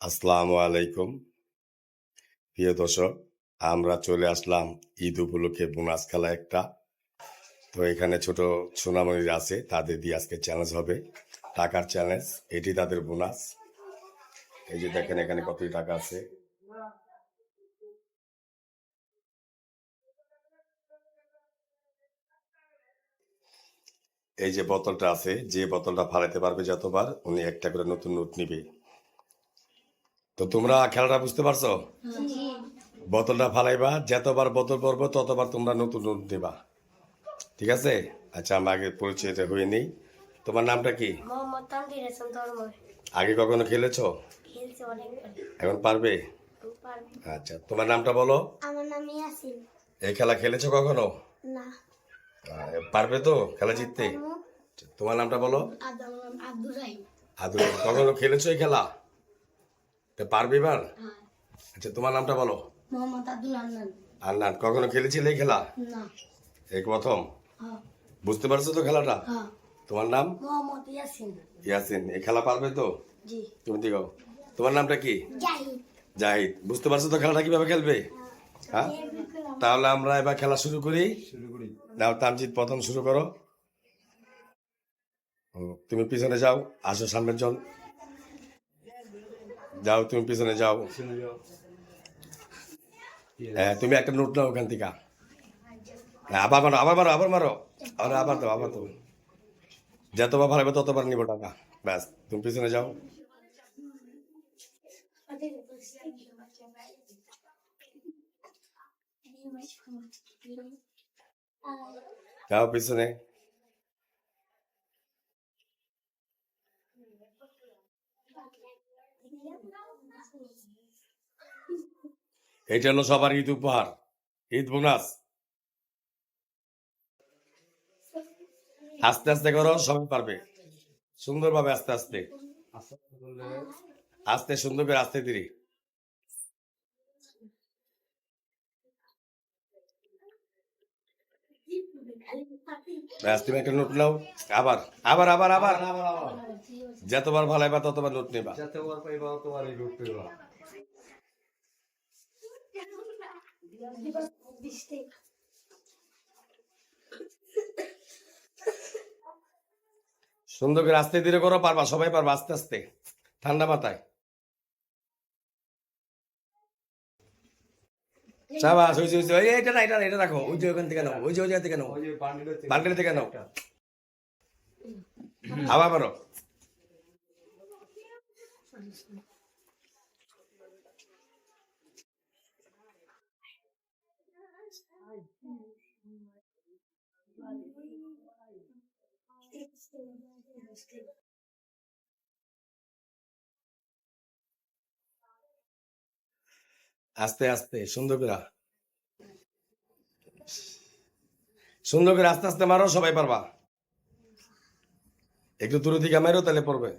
আসসালামু আলাইকুম। প্রিয় দর্শক, আমরা চলে আসলাম ঈদ উপলক্ষে বোনাস খেলা একটা। তো এখানে ছোট সোনামণিরা আছে, তাদের দিয়ে আজকে চ্যালেঞ্জ হবে। টাকার চ্যালেঞ্জ এটি তাদের বোনাস। এই যে দেখেন এখানে কত টাকা আছে। এই যে বোতলটা আছে, যে বোতলটা ফালাইতে পারবে যতবার, উনি একটা করে নতুন নোট নিবে। তো তোমরা খেলাটা বুঝতে পারছ? বোতলটা ফালাইবা যতবার বোতল পড়ব ততবার তোমরা নতুন নোট নেবা ঠিক আছে? আচ্ছা আমি আগে পরিচয়টা হয়ে নেই। তোমার নামটা কি? আগে কখনো খেলেছো? এখন পারবে? আচ্ছা তোমার নামটা বলো। আমার নাম ইয়াসিন। এই খেলা খেলেছো কখনো? না। পারবে তো খেলা জিততে? আচ্ছা, তোমার নামটা বলো। রাহিম। আদু কখনো খেলেছো এই খেলা? তো পারবে এবার? হ্যাঁ। আচ্ছা তোমার নামটা বলো। মোহাম্মদ আব্দুল আন্নান কখনো খেলেছিলে এই খেলা? না। এই প্রথম? হ্যাঁ। বুঝতে পারছ তো খেলাটা? হ্যাঁ। তোমার নাম? মোহাম্মদ ইয়াসিন। ইয়াসিন এই খেলা পারবে তো? জি। তুমি দিগো তোমার নামটা কি? জাহিদ। জাহিদ বুঝতে পারছ তো খেলাটা কীভাবে খেলবে? হ্যাঁ। তাহলে আমরা এবার খেলা শুরু করি। শুরু করি। তামজিৎ প্রথম শুরু করো। তুমি পিছনে যাও আসো সামনের জন যাও তুমি পিছনে যাও শুনে যাও হ্যাঁ তুমি একটা নোট নাও ওখান থেকে হ্যাঁ, আবার মারো আবার মারো আবার মারো আরে আবার দাও আবার দাও যতবার ভালো হবে ততবার নিবো টাকা ব্যাস তুমি পিছনে যাও যাও পিছনে এটা হলো সবার ঈদ উপহার, ঈদ বোনাস। আস্তে আস্তে করো, সবাই পারবে। সুন্দরভাবে আস্তে আস্তে। আস্তে সুন্দর করে আস্তে ধীরে। ব্যাস তুমি একটা নোট নাও। আবার আবার আবার আবার। যতবার ততবার নোট নেবা। যাতে ওর পাইবা এই রূপ পাইবা সুন্দর করে আস্তে ধীরে করো পারবা সবাই পারবা আস্তে আস্তে। ঠান্ডা মাথায়। সাবাস হয়েছে এই, এটা এটা এটা রাখো। ওই যে ওখান থেকে নাও ওই যে ওই থেকে নাও। ওই বান্ডেল থেকে নাও। আবার পারো আস্তে আস্তে, সুন্দর করে। সুন্দর করে আস্তে আস্তে মারো, সবাই পারবা। একটু দূর দিকে মেরো, তাহলে পড়বে।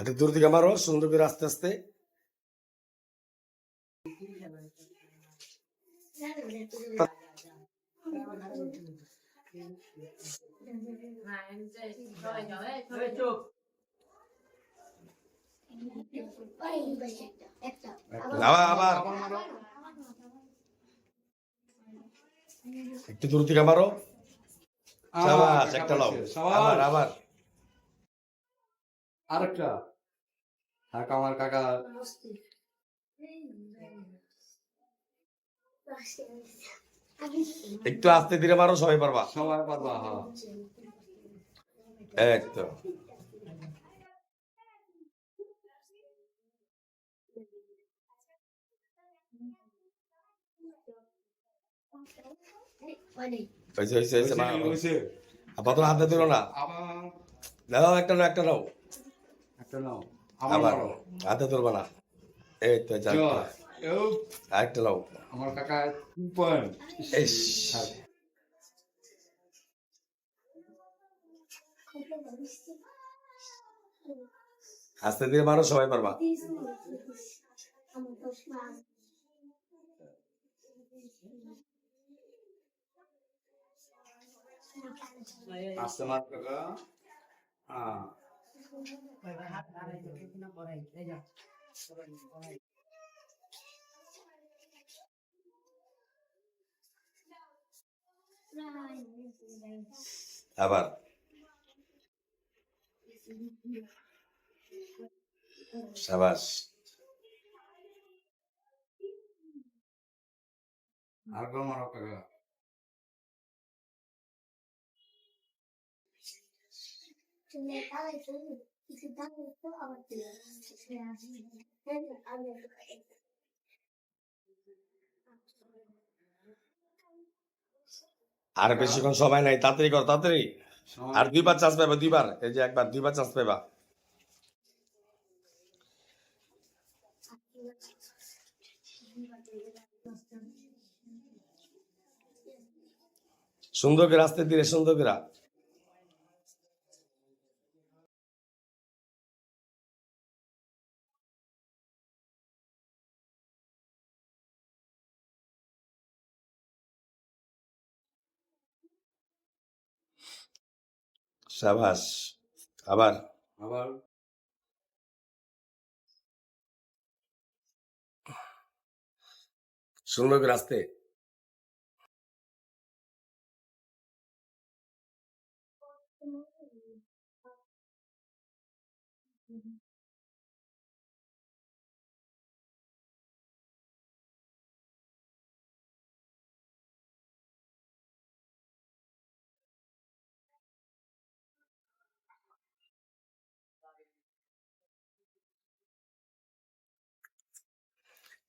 একটু দূর দিকে মারো, সুন্দর করে আস্তে আস্তে। আবার আবার। একটু দূর মারো। সাবাস একটা লাও। আবার আবার। আরেকটা। আর আমার কাকা। একটু আস্তে ধীরে মারো সবাই পারবা? সবাই পারবা হ্যাঁ। একদম আপাতত হাতে দিল না। দাও একটা নাও একটা নাও। একটা নাও। আবার আবার হাতে তুলবা না। এই তো আরেকটা নাও আমার কাকা টু পয়েন্ট আস্তে ধীরে মারো সবাই পারবা আসতে মার কাকা। হ্যাঁ। আবার সাবাস আর কেউ মারো কাকা তুমি তাহলে কিছু দাঁড়িয়ে তো আবার তুলে আর বেশিক্ষণ সময় নাই তাড়াতাড়ি কর তাড়াতাড়ি। আর দুইবার চান্স পাবা দুইবার এই যে একবার দুইবার চাষ পাইবা। সুন্দর করে আসতে ধীরে সুন্দর করে। সাবাস আবার আবার সুন্দর করে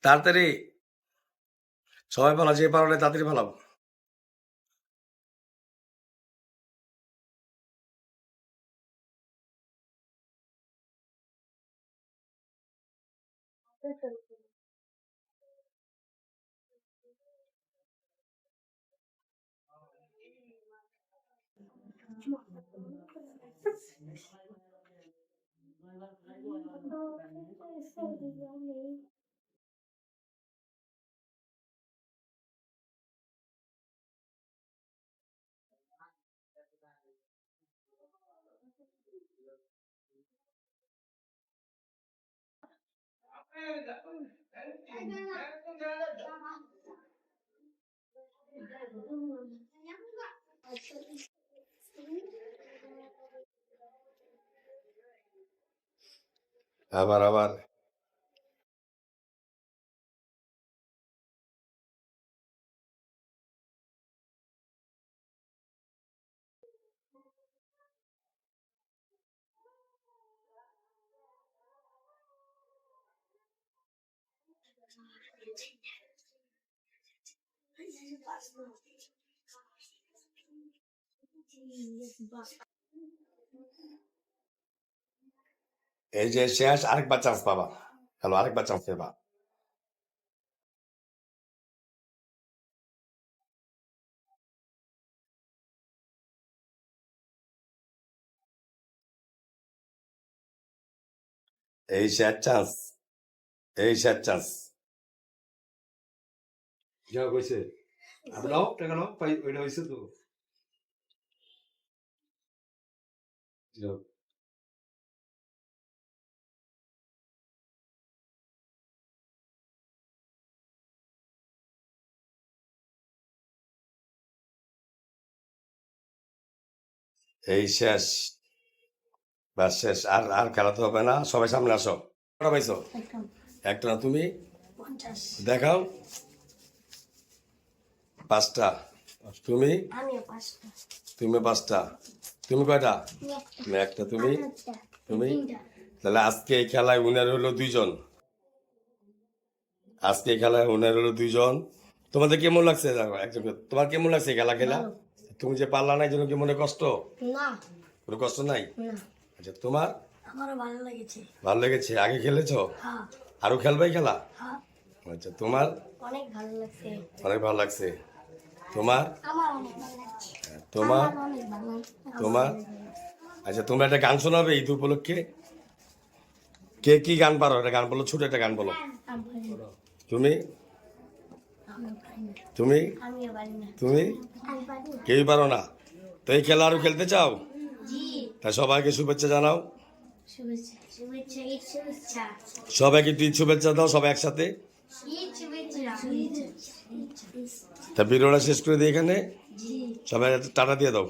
তাড়াতাড়ি সবাই ভালো যে পারলে তাড়াতাড়ি ভালো। আবার আবার এই যে শেষ আরেকবার চান্স পাবা হ্যালো আরেকবার চান্স পাবা এই শেষ চান্স এই শেষ চান্স যা কইছে আর নাও টাকা নাও পাই ওইটা হইছে তো। যাও। এই শেষ বাস শেষ। আর আর খেলা তো হবে না সবাই সামনে আসো। কটা পাইছো? একটা তুমি? দেখাও। পাঁচটা। তুমি? তুমি পাঁচটা। তুমি কয়টা? তুমি একটা তুমি? তুমি? তাহলে আজকে এই খেলায় উনার হলো দুইজন। আজকে এই খেলায় উনার হলো দুইজন। তোমাদের কেমন লাগছে? একজন তোমার কেমন লাগছে খেলা খেলা? তুমি যে পারলা না জন্য কি মনে কষ্ট? না। কোনো কষ্ট নাই? আচ্ছা তোমার? আমারও ভালো লেগেছে। ভালো লেগেছে। আগে খেলেছো? হ্যাঁ। আরও খেলবে খেলা? হ্যাঁ। আচ্ছা তোমার? অনেক ভালো লাগছে। অনেক ভালো লাগছে। তোমার? তোমার? তোমার? আচ্ছা তোমরা একটা গান শোনাবে ঈদ উপলক্ষে? কে কি গান পারো? একটা গান বলো, ছোট একটা গান বলো। তুমি? তুমি? তুমি? কেউই পারো না? তো এই খেলা আরও খেলতে চাও? তা সবাইকে শুভেচ্ছা জানাও। সবাইকে ঈদ শুভেচ্ছা দাও, সবাই একসাথে। তা ভিডিওটা শেষ করে দিই এখানে? সবাই টাটা দিয়ে দাও।